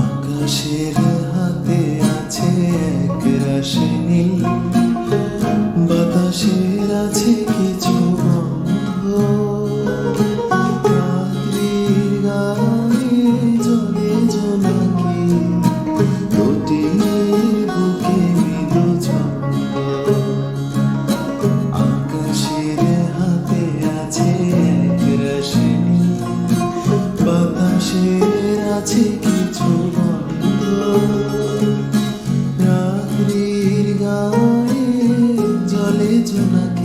আকাশের হাতে আছে এক রাশি নীল আছে কিছু বন্ধ রাত্রির গায়ে জলে জোনাকে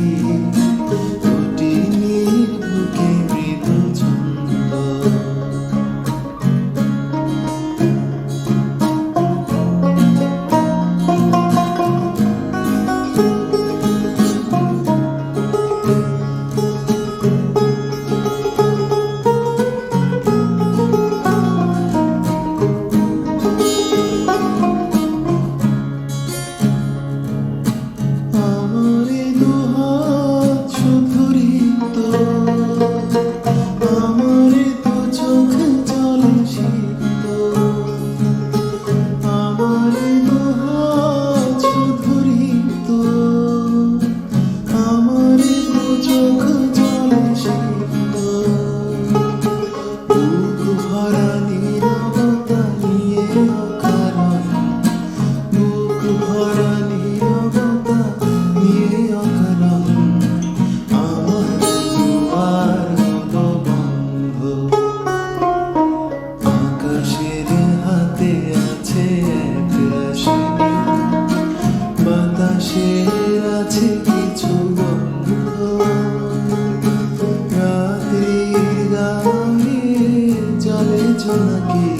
সে আছে কিছু গন্ধ রাত্রির গানে জলে জোনাকি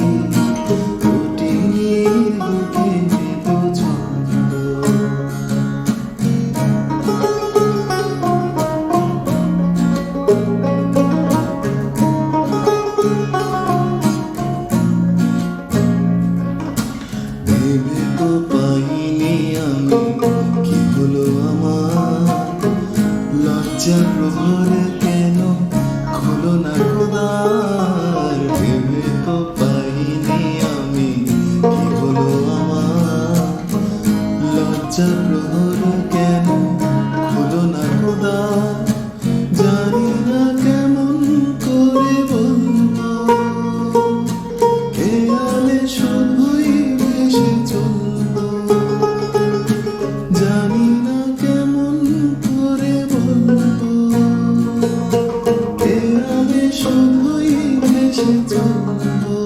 না পাইনি আমি, কি হলো আমার? না খুদার? জানি না কেমন করে বলব। খেয়ালে শুধুই ভেসে চলল ให้ไม่ใช่ทุกคน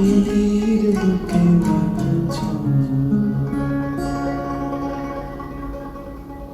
Diri diri